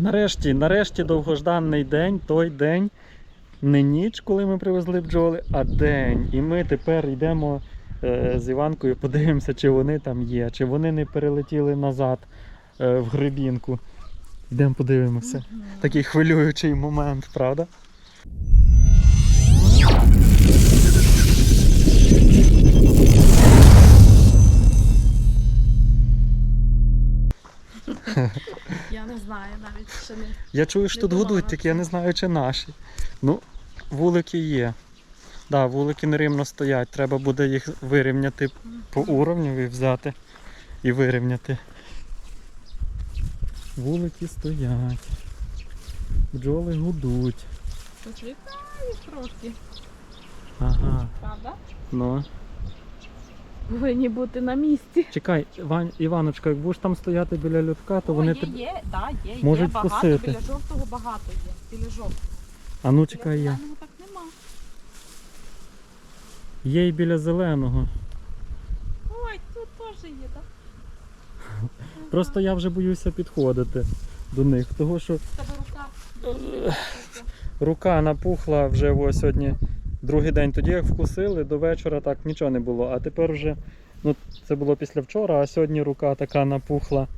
Нарешті, нарешті довгожданий день, той день, не ніч, коли ми привезли бджоли, а день. І ми тепер йдемо е, з Іванкою, подивимося, чи вони там є, чи вони не перелетіли назад е, в грибінку. Йдемо подивимося. Такий хвилюючий момент, правда? Знаю навіть ще не. Я чую, що тут над тільки я не знаю, чи наші. Ну, вулики є. Да, вулики нерівно стоять. Треба буде їх вирівняти по уровню і взяти і вирівняти. Вулики стоять. Бджоли гудуть. Почекаю трохи, Ага. правда? Ну. Повинні бути на місці. Чекай, Іван, Іваночка, як будеш там стояти біля льотка, то О, вони є, тебе. є, да, є, можуть є багато, вкусити. біля жовтого багато є. Біля жовтого. А ну чекай я. зеленого так нема. Є і біля зеленого. Ой, тут теж є, так? Просто я вже боюся підходити до них, того що Тебе рука. рука напухла вже ось сьогодні другий день. Тоді як вкусили, до вечора так нічого не було. А тепер вже, ну це було після вчора, а сьогодні рука така напухла.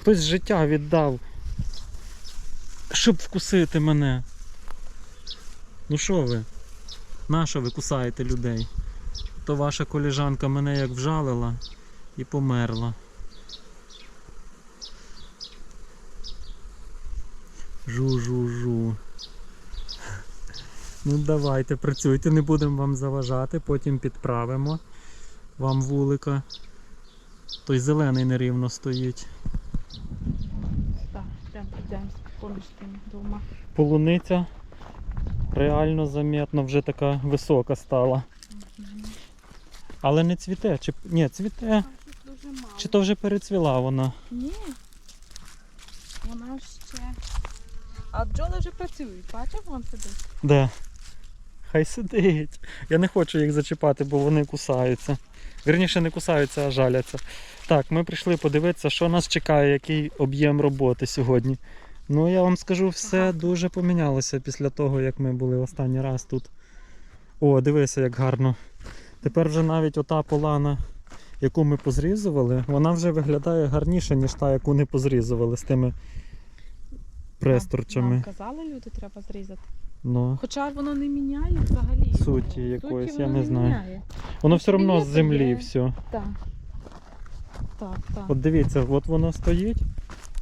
Хтось життя віддав, щоб вкусити мене. Ну що ви? Нащо ви кусаєте людей? То ваша коліжанка мене як вжалила і померла. Жу-жу-жу. Ну давайте, працюйте, не будемо вам заважати, потім підправимо вам вулика. Той зелений нерівно стоїть. Так, прям підемо поміж тими двома. Полуниця реально замітно вже така висока стала. Але не цвіте. Чи... Ні, цвіте. Дуже мало. Чи то вже перецвіла вона? Ні. Вона ще. А бджоли вже працюють, бачив, вон сидить. Де? Хай сидить. Я не хочу їх зачіпати, бо вони кусаються. Вірніше не кусаються, а жаляться. Так, ми прийшли подивитися, що нас чекає, який об'єм роботи сьогодні. Ну, я вам скажу, все дуже помінялося після того, як ми були останній раз тут. О, дивися, як гарно. Тепер вже навіть ота полана, яку ми позрізували, вона вже виглядає гарніше, ніж та, яку не позрізували з тими престорчами. Нам казали, люди треба зрізати. Ну. Хоча воно не міняє взагалі. Суті якоїсь, я воно не знаю. Міняє. Воно все одно з землі є. все. Так. Так, так. От дивіться, от воно стоїть.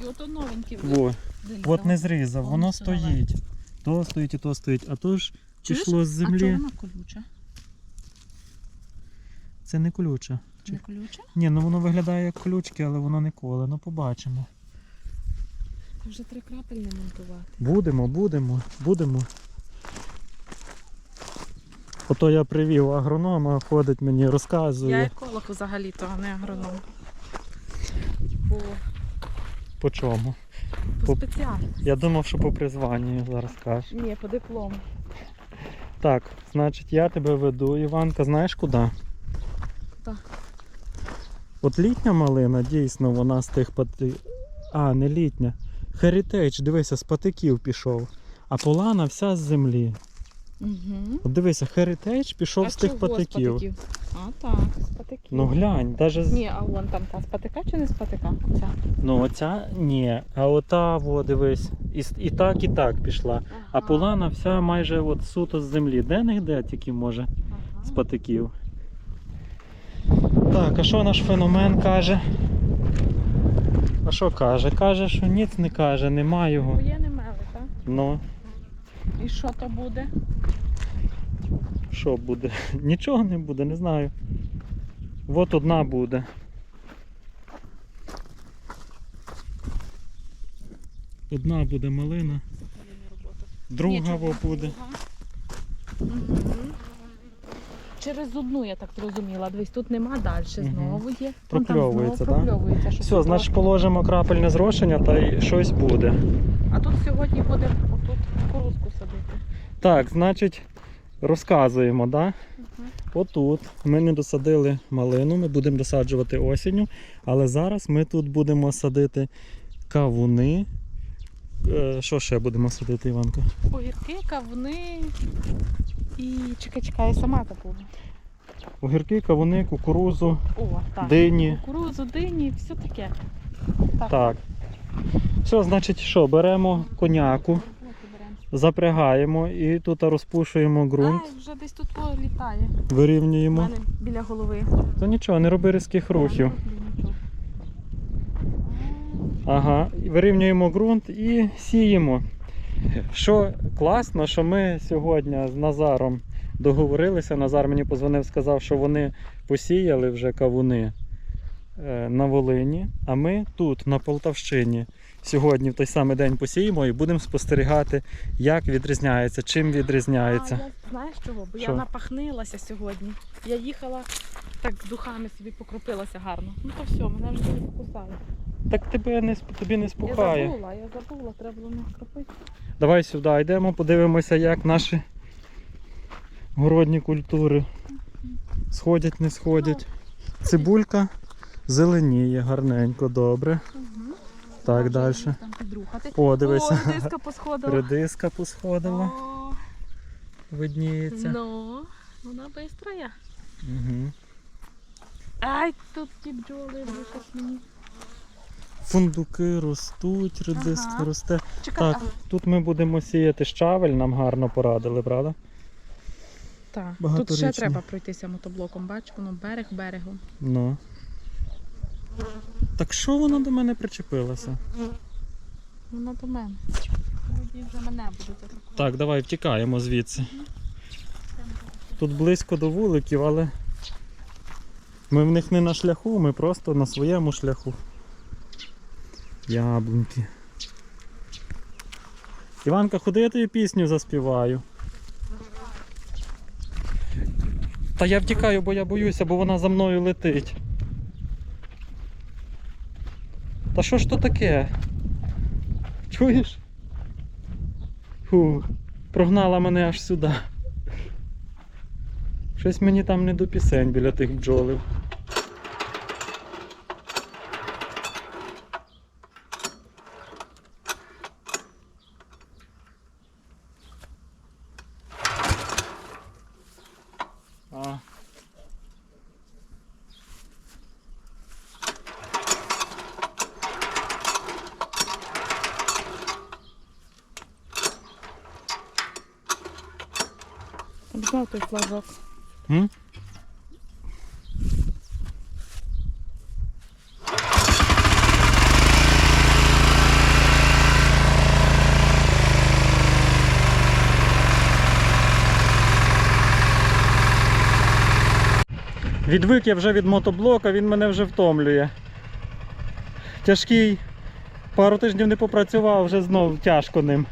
І ото новенькі Во, от не зрізав, Воно воно стоїть. То стоїть і то стоїть. А то ж пішло з А чого землі. вона колюча? Це не колюче. Чи- Не колюча? Ні, ну воно виглядає як колючки, але воно не коле. Ну побачимо. Вже три крапельне монтувати. Будемо, будемо, будемо. Ото я привів агронома, ходить мені, розказує. Я еколог взагалі, то а не агроном. По, по чому. по По- спеціальності. Я думав, що по призванню зараз кажеш. Ні, по диплому. Так, значить я тебе веду, Іванка, знаєш куди? Куди? От літня малина, дійсно, вона з тих пати. А, не літня. Heritage, дивися, з патиків пішов. А полана вся з землі. Угу. От дивися, Heritage пішов а з тих чого патиків. З патиків? А, так, з патиків. Ну глянь, даже з... Ні, а вон там та з патика чи не з патика? Оця. Ну оця ні. А ота, во, дивись, і, і так, і так пішла. А Ага, полана вся майже от суто з землі. Де не де тільки може ага. з патиків. Так, а що наш феномен каже? А що каже? Каже, що ніц не каже, нема його. Твоє не мели, так? Ну, І що то буде? що буде? Нічого не буде, не знаю. От одна буде. Одна буде малина, друга Нічого, буде. друга. Через одну, я так зрозуміла. Дивись, тут нема далі. Знову є. Вон там Прокльовується, знову так? прокльовується, щось Все, значить положимо крапельне зрошення та й щось буде. А тут сьогодні буде. Так, значить, розказуємо, да? Мгм. Отут ми не досадили малину, ми будемо досаджувати осінню, але зараз ми тут будемо садити кавуни. Е, Що ще будемо садити, Іванка? Огірки, кавуни і чекай, чекай, я сама забула. Огірки, кавуни, кукурузу, О, так. дині. Кукурудзу, дині, все таке. Так. Так. Все, значить, що, беремо коняку. Запрягаємо і тут розпушуємо ґрунт, Ай, вже десь тут політає. У вирівнюємо. мене біля голови. То нічого, не роби різких рухів. Ага, вирівнюємо ґрунт і сіємо. Що класно, що ми сьогодні з Назаром договорилися. Назар мені позвонив, сказав, що вони посіяли вже кавуни е, на Волині, а ми тут, на Полтавщині, сьогодні в той самий день посіємо і будемо спостерігати, як відрізняється, чим відрізняється. А, я знаєш чого? Бо Що? я напахнилася сьогодні. Я їхала так з духами собі покропилася гарно. Ну то все, мене вже не покусали. Так тебе не, тобі не Я спухає. забула, я забула, треба було не кропити. Давай сюди йдемо, подивимося, як наші городні культури сходять, не сходять. Цибулька зеленіє гарненько, добре. Угу. Так, далі. Там підрухати. О, дивися. О, диска посходила. Редиска посходила, О, видніється. ну, вона бистрая. Угу. Ай, тут ті бджоли щось мені. Фундуки ростуть, редиска Ага. росте. Чекай, Так, тут ми будемо сіяти щавель, нам гарно порадили, правда? так. тут ще треба пройтися мотоблоком, бач, воно берег берегом. Ну. Так що вона до мене причепилася? Воно до мене. Вроді вже мене будуть атакувати. Так, давай втікаємо звідси. Тут близько до вуликів, але ми в них не на шляху, ми просто на своєму шляху. Яблуньки. Іванка, ходи я тобі пісню заспіваю. Та я втікаю, бо я боюся, бо вона за мною летить. Та що ж то таке? Чуєш? Фу, прогнала мене аж сюди. Щось мені там не до пісень біля тих бджолів. Знову той флажок. М? Відвик я вже від мотоблока, він мене вже втомлює. Тяжкий. Пару тижнів не попрацював, вже знов тяжко ним.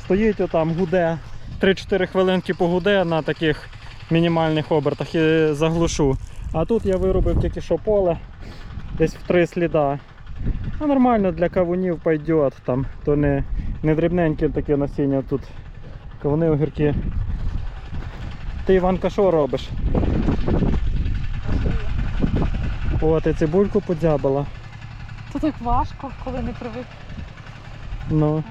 Стоїть отам, гуде. 3-4 хвилинки погуде на таких мінімальних обертах і заглушу. А тут я виробив тільки що поле, десь в три сліда. Ну, нормально для кавунів пойдет, там, то не, не дрібненьке таке насіння тут. Кавуни огірки. Ти Іванка що робиш? О, ти цибульку подзябала. То так важко, коли не привик. Ну.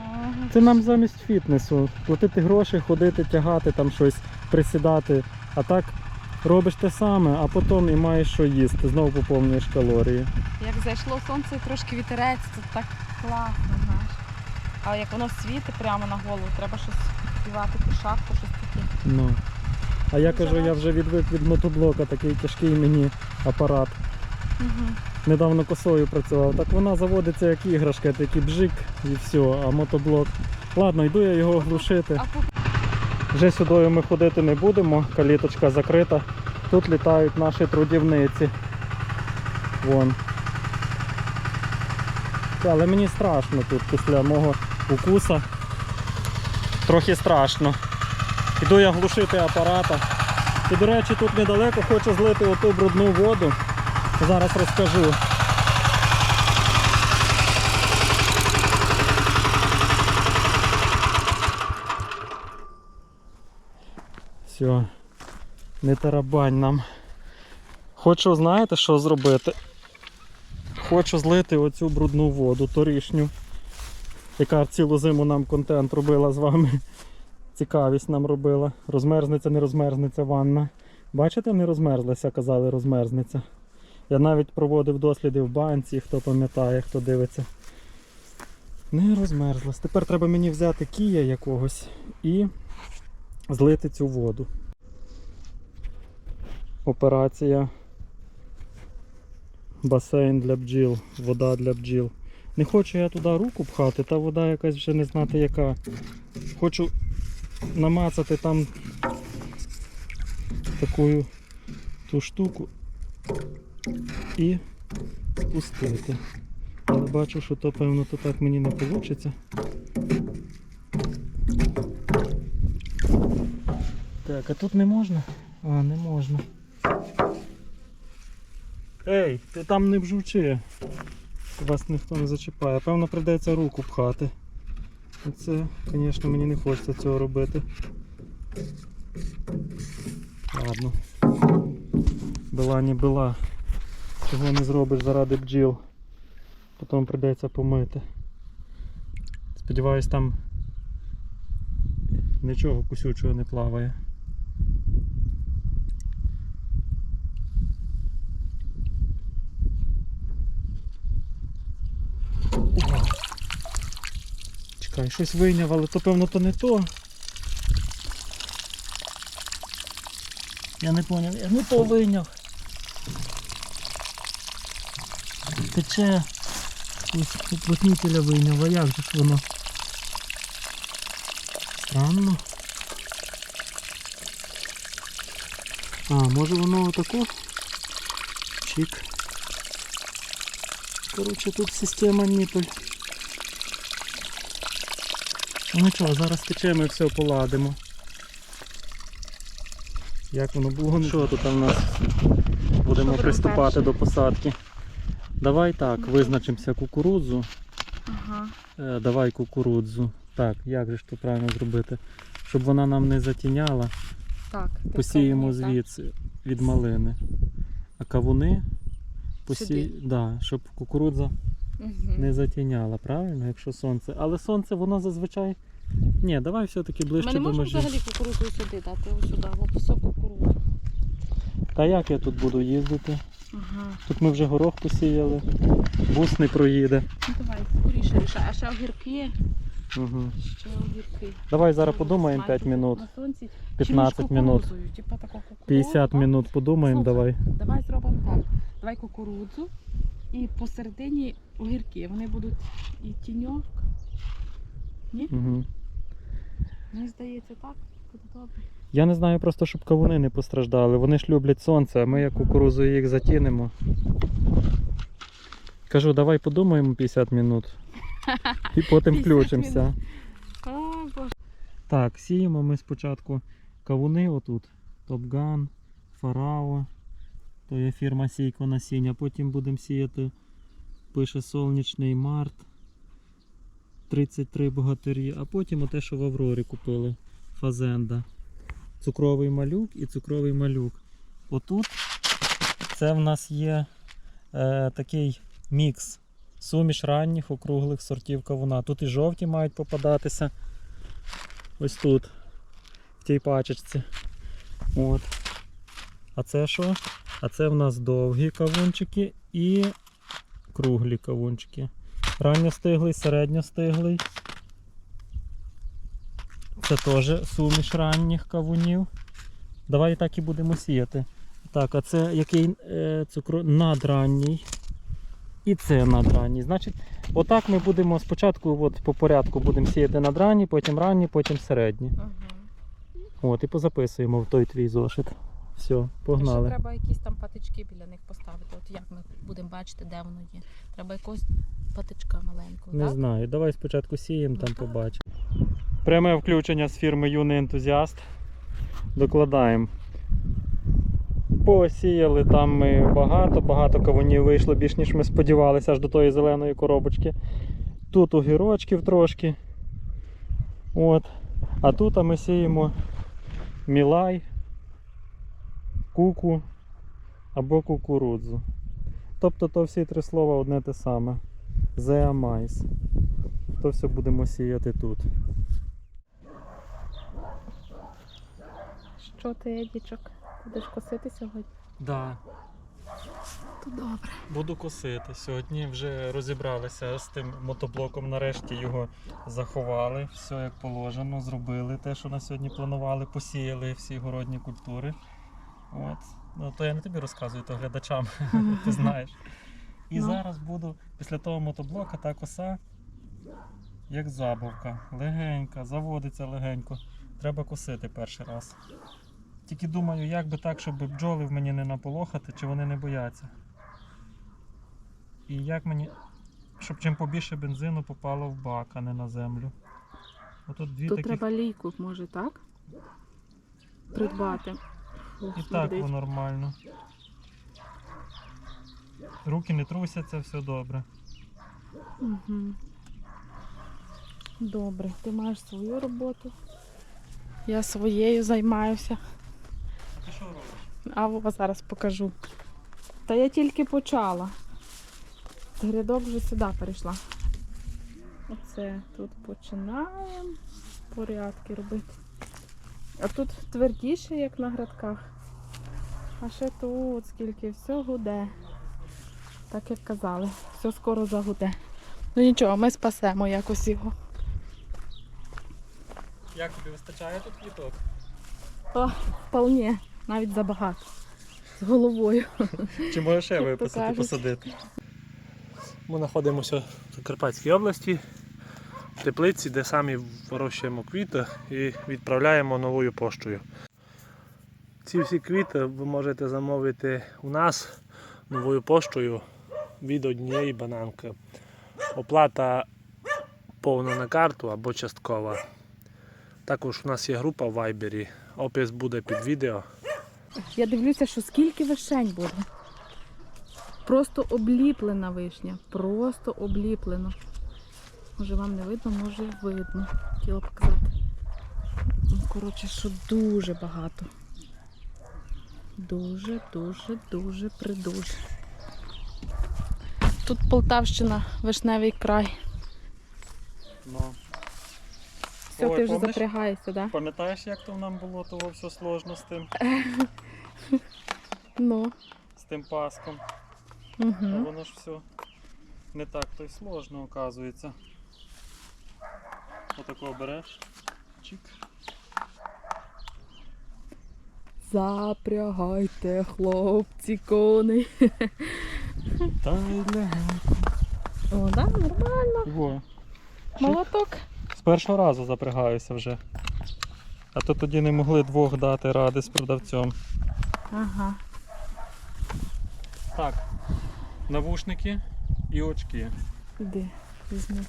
Це нам замість фітнесу. Платити гроші, ходити, тягати там щось, присідати. А так робиш те саме, а потім і маєш що їсти, знову поповнюєш калорії. Як зайшло сонце і трошки вітерець, то так класно, знаєш. А як воно світить прямо на голову, треба щось співати шапку, щось таке. Ну. А я кажу, я вже відвик від мотоблока, такий тяжкий мені апарат. Угу. Недавно косою працював. Так вона заводиться як іграшка, такий бжик і все, а мотоблок. Ладно, йду я його глушити. Вже сюди ми ходити не будемо, каліточка закрита. Тут літають наші трудівниці. Вон. Але мені страшно тут після мого укуса. Трохи страшно. Іду я глушити апарата. І, до речі, тут недалеко хочу злити оту брудну воду. Зараз розкажу. Все, не тарабань нам. Хочу, знаєте, що зробити? Хочу злити оцю брудну воду торішню, яка цілу зиму нам контент робила з вами. Цікавість нам робила. Розмерзнеться, не розмерзнеться ванна. Бачите, не розмерзлася, казали, розмерзнеться. Я навіть проводив досліди в банці, хто пам'ятає, хто дивиться. Не розмерзлась. Тепер треба мені взяти кія якогось і злити цю воду. Операція басейн для бджіл, вода для бджіл. Не хочу я туди руку пхати, та вода якась вже не знати яка. Хочу намацати там таку ту штуку і спустити. Але бачу, що то певно то так мені не вийде. Так, а тут не можна? А, не можна. Ей, ти там не бжучи. Вас ніхто не зачіпає. Певно прийдеться руку пхати. Це, звісно, мені не хочеться цього робити. Ладно. Била не била. Чого не зробиш заради бджіл. Потім прийдеться помити. Сподіваюсь, там нічого кусючого не плаває. Чекай, щось вийняв, але то певно то не то. Я не зрозумів, я не то вийняв. Тече. Ось уплотнителя вийняв, а як же ж воно? Странно. А, може воно отако? Чик. Коротше, тут система ніпель. Ну нічого, зараз течемо і все поладимо. Як воно було? Що тут у нас? Будемо приступати до посадки. Давай так, визначимося кукурудзу. Ага. Е, давай кукурудзу. Так, як же ж то правильно зробити? Щоб вона нам не затіняла, Так. ти посіємо так? звідси від малини. А кавуни посі... Сюди. да, щоб кукурудза Мгм. не затіняла, правильно, якщо сонце. Але сонце воно зазвичай. Ні, давай все-таки Ми ближче не до можемо межі. взагалі кукурудзу сюди дати, ось сюди, в кукурудзу. Та як я тут буду їздити? Ага. Тут ми вже горох посіяли, бус не проїде. Ну давай, скоріше рішай. А ще огірки, Угу. ще огірки. Давай зараз подумаємо 5 тут минут, На сонці. 15 минут, Типа таку кукурудзу. 50 минут подумаємо, Слухай, давай. Давай зробимо так. Давай кукурудзу і посередині огірки. Вони будуть і тіньок. Угу. Мені здається, так. Буде добре. Я не знаю просто, щоб кавуни не постраждали. Вони ж люблять сонце, а ми як кукурузою їх затінемо. Кажу, давай подумаємо 50 минут. І потім включимося. Так, сіємо ми спочатку кавуни отут. Топган, Фарао. То є фірма Сійко насіння. Потім будемо сіяти, пише сонячний март. 33 богатирі. А потім оте, що в Аврорі купили. Фазенда. Цукровий малюк і цукровий малюк. Отут це в нас є е, такий мікс. Суміш ранніх округлих сортів кавуна. Тут і жовті мають попадатися. Ось тут, в тій пачечці. От. А це що? А це в нас довгі кавунчики і круглі кавунчики. Ранньостиглий, середньостиглий. Це теж суміш ранніх кавунів. Давай так і будемо сіяти. Так, а це який е, цукро... надранній. І це надранній. Значить, отак ми будемо спочатку от, по порядку будемо сіяти надранні, потім ранні, потім середні. Ага. От, і позаписуємо в той твій зошит. Все, Ще погнали. треба якісь там патички біля них поставити. От як ми будемо бачити, де воно є. Треба якогось патичка маленького, Не так? знаю, давай спочатку сіємо, Ну, там побачимо. Пряме включення з фірми Юний ентузіаст. Докладаємо. Посіяли там ми багато, багато кавунів вийшло більш ніж ми сподівалися аж до тої зеленої коробочки. Тут огірочків трошки. От. А тут а ми сіємо мілай, куку або кукурудзу. тобто то всі три слова одне те саме. Зеамайс. То все будемо сіяти тут. Що ти, Едічок? Будеш косити сьогодні? Да, То добре. буду косити. Сьогодні вже розібралися з тим мотоблоком. Нарешті його заховали. Все як положено, зробили те, що на сьогодні планували, посіяли всі городні культури. От. Ну, то я не тобі розказую, то глядачам, ти знаєш. І Ну. зараз буду після того мотоблока та коса, як забавка. Легенька, заводиться легенько. Треба косити перший раз. Тільки думаю, як би так, щоб бджоли в мені не наполохати, чи вони не бояться. І як мені, щоб чим побільше бензину попало в бак, а не на землю. Отут дві Тут такі. треба лійку, може, так? Придбати. І так воно нормально. Руки не трусяться, все добре. Угу. Добре, ти маєш свою роботу. Я своєю займаюся. А зараз покажу. Та я тільки почала. З грядок вже сюди перейшла. Оце тут починаємо порядки робити. А тут твердіше, як на градках. А ще тут скільки все гуде. Так як казали, все скоро загуде. Ну нічого, ми спасемо якось його. Як тобі вистачає тут квіток? О, вполне, навіть забагато. З головою. Чи може ще виписати, посадити? Ми знаходимося в Закарпатській області, в теплиці, де самі вирощуємо квіти і відправляємо новою поштою. Ці всі квіти ви можете замовити у нас новою поштою від однієї бананки. Оплата повна на карту або часткова. Також у нас є група в Вайбері. Опис буде під відео. Я дивлюся, що скільки вишень буде. Просто обліплена вишня. Просто обліплено. Може вам не видно, може видно. Хотіла показати. Ну, коротше, що дуже багато. Дуже, дуже, дуже, придуже. Тут Полтавщина, вишневий край. Ну. Все, Ой, ти вже помниш? запрягаєшся, так? Да? Пам'ятаєш, як то нам було того все сложно з тим, Ну. з тим паском? А Угу. воно ж все не так то й сложно, оказується. Отакого береш. Чик. Запрягайте, хлопці, коней. Та й легенько. О, да, нормально. Во. Молоток. Першого разу запрягаюся вже. А то тоді не могли двох дати ради з продавцем. Ага. Так, навушники і очки. Іди, візьми.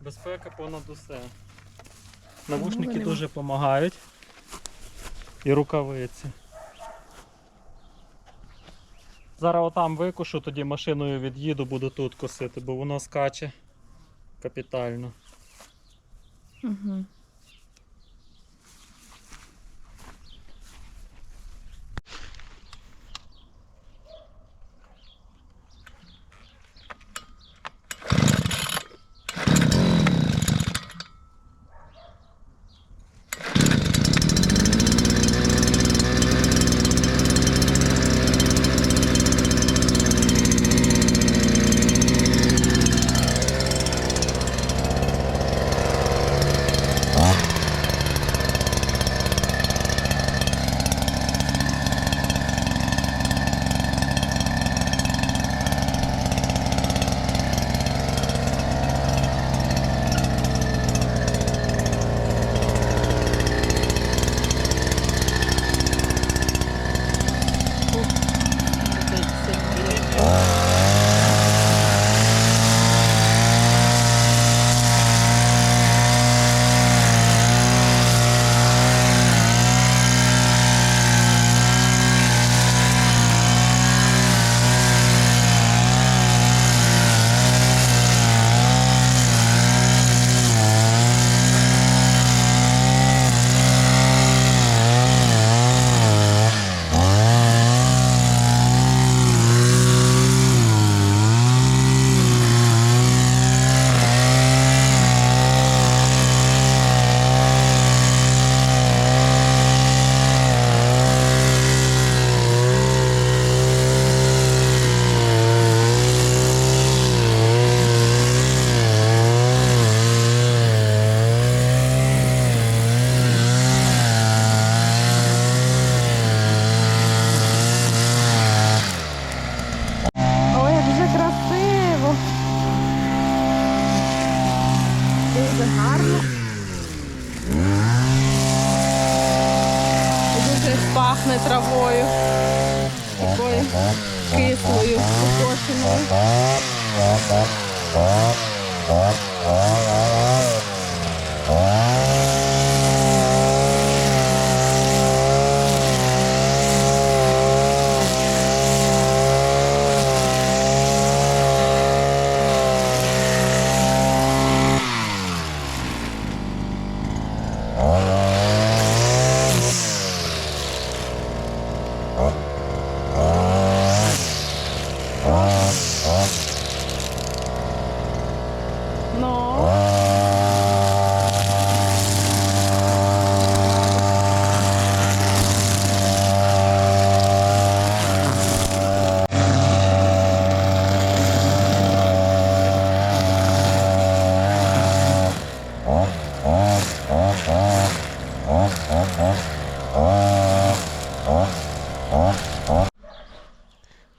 Безпека понад усе. Навушники дуже допомагають. І рукавиці. Зараз отам викушу, тоді машиною від'їду, буду тут косити, бо воно скаче капітально. Угу.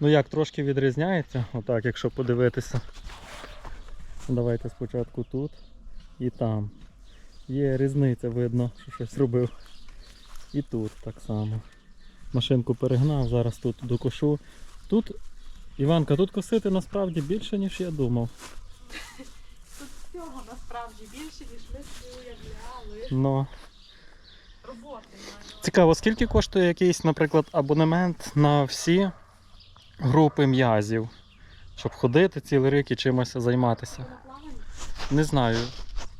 Ну як трошки відрізняється, отак, якщо подивитися. Давайте спочатку тут і там. Є різниця, видно, що щось робив. І тут так само. Машинку перегнав, зараз тут докошу. Тут, Іванка, тут косити насправді більше, ніж я думав. тут всього насправді більше, ніж ми уявляли. Ну, Роботи цікаво, скільки коштує якийсь, наприклад, абонемент на всі групи м'язів, щоб ходити цілий рік і чимось займатися. Не знаю.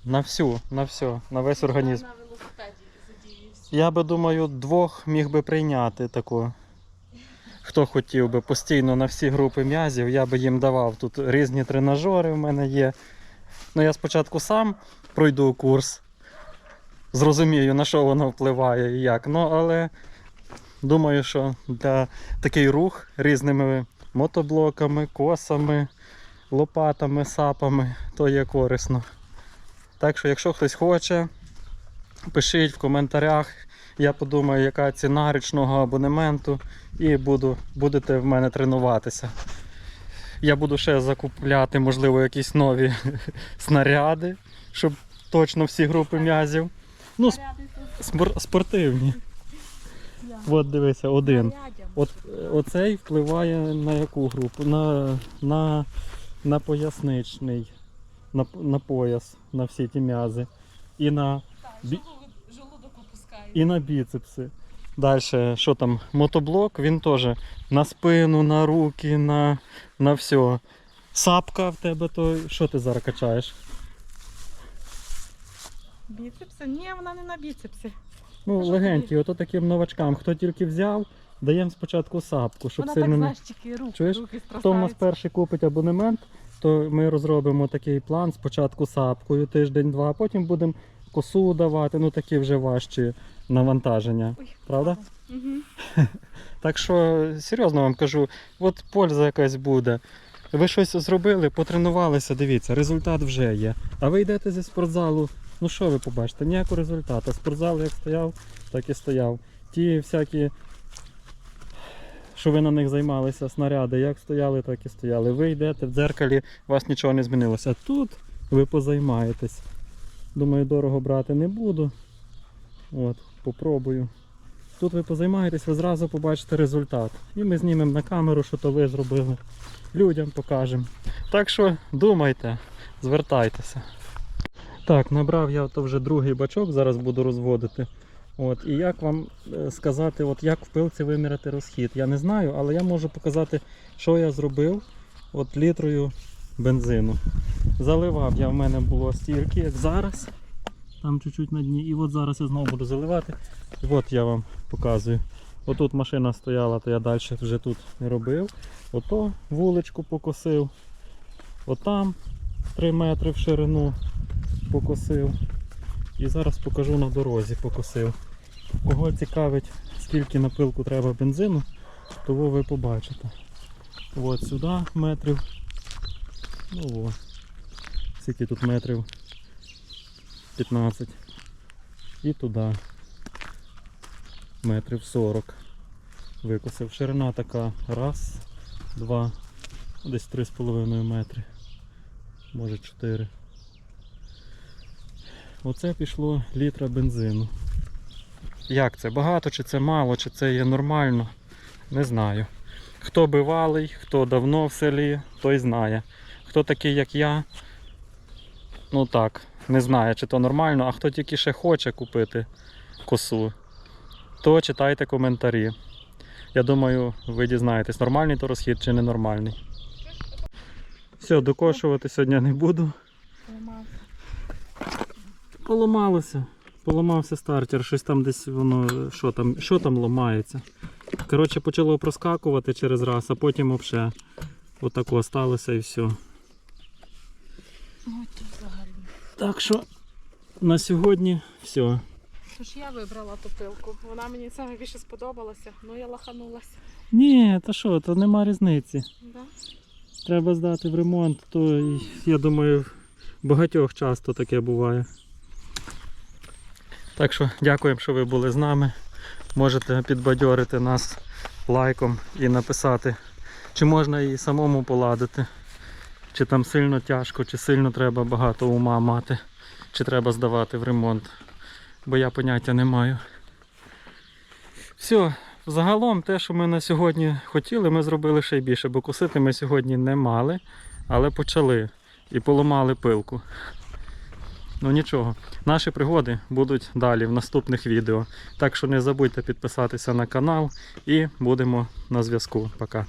На всю, на все, на весь організм. Я би думаю, двох міг би прийняти таку. Хто хотів би постійно на всі групи м'язів, я би їм давав. Тут різні тренажери в мене є. Ну, я спочатку сам пройду курс, зрозумію, на що воно впливає і як. Ну, але думаю, що для такий рух різними мотоблоками, косами, лопатами, сапами, то є корисно. Так що, якщо хтось хоче, пишіть в коментарях. Я подумаю, яка ціна річного абонементу, і буду, будете в мене тренуватися. Я буду ще закупляти, можливо, якісь нові снаряди, щоб точно всі групи м'язів. Ну, спортивні. От дивися, один. От оцей впливає на яку групу? На, на, на поясничний, на, на пояс, на всі ті м'язи. І на бі- желудок, желудок опускає. і на біцепси. Далі, що там, мотоблок, він теж на спину, на руки, на, на все. Сапка в тебе, то що ти зараз качаєш? Біцепси? Ні, вона не на біцепсі. Ну, легенькі, ото таким новачкам. Хто тільки взяв, даємо спочатку сапку, щоб вона сильно не. знаєш, тільки руки, Чуєш? руки Хто в нас перший купить абонемент, то ми розробимо такий план спочатку сапкою тиждень-два, а потім будемо косу давати, ну такі вже важчі навантаження. Ой, Правда? Угу. Так що серйозно вам кажу, от польза якась буде. Ви щось зробили, потренувалися, дивіться, результат вже є. А ви йдете зі спортзалу, ну що ви побачите? Ніякого результату. Спортзал як стояв, так і стояв. Ті всякі, що ви на них займалися, снаряди, як стояли, так і стояли. Ви йдете в дзеркалі, у вас нічого не змінилося. Тут ви позаймаєтесь. Думаю, дорого брати не буду. От, попробую. Тут ви позаймаєтесь, ви зразу побачите результат. І ми знімемо на камеру, що то ви зробили. Людям покажемо. Так що думайте, звертайтеся. Так, набрав я то вже другий бачок, зараз буду розводити. От, і як вам е, сказати, от як в пилці виміряти розхід? Я не знаю, але я можу показати, що я зробив от літрою бензину. Заливав я в мене було стільки, як зараз. Там чуть-чуть на дні. І от зараз я знову буду заливати. От я вам показую. Отут машина стояла, то я далі вже тут не робив. Ото вуличку покосив. Отам 3 метри в ширину покосив. І зараз покажу на дорозі покосив. Кого цікавить, скільки на пилку треба бензину, того ви побачите. От сюди метрів. Ну о. Скільки тут метрів? 15. І туди метрів 40 викосив. Ширина така раз, два, десь 3,5 метри. Може 4. Оце пішло літра бензину. Як це? Багато, чи це мало, чи це є нормально? Не знаю. Хто бивалий, хто давно в селі, той знає. Хто такий, як я, ну так, не знає, чи то нормально, а хто тільки ще хоче купити косу, то читайте коментарі. Я думаю, ви дізнаєтесь, нормальний то розхід чи ненормальний. Все, докошувати сьогодні не буду. Поламалося. Поламався стартер, щось там десь воно. Що там, що там ламається. Коротше, почало проскакувати через раз, а потім взагалі отако сталося і все. Ой. Так що на сьогодні все. Тож я вибрала ту пилку. Вона мені саме більше сподобалася, ну я лаханулася. Ні, та що, то нема різниці. Да? Треба здати в ремонт, то я думаю, багатьох часто таке буває. Так що дякуємо, що ви були з нами. Можете підбадьорити нас лайком і написати, чи можна її самому поладити, чи там сильно тяжко, чи сильно треба багато ума мати, чи треба здавати в ремонт. Бо я поняття не маю. Все, Загалом те, що ми на сьогодні хотіли, ми зробили ще й більше, бо косити ми сьогодні не мали, але почали і поламали пилку. Ну нічого, наші пригоди будуть далі в наступних відео. Так що не забудьте підписатися на канал і будемо на зв'язку. Пока.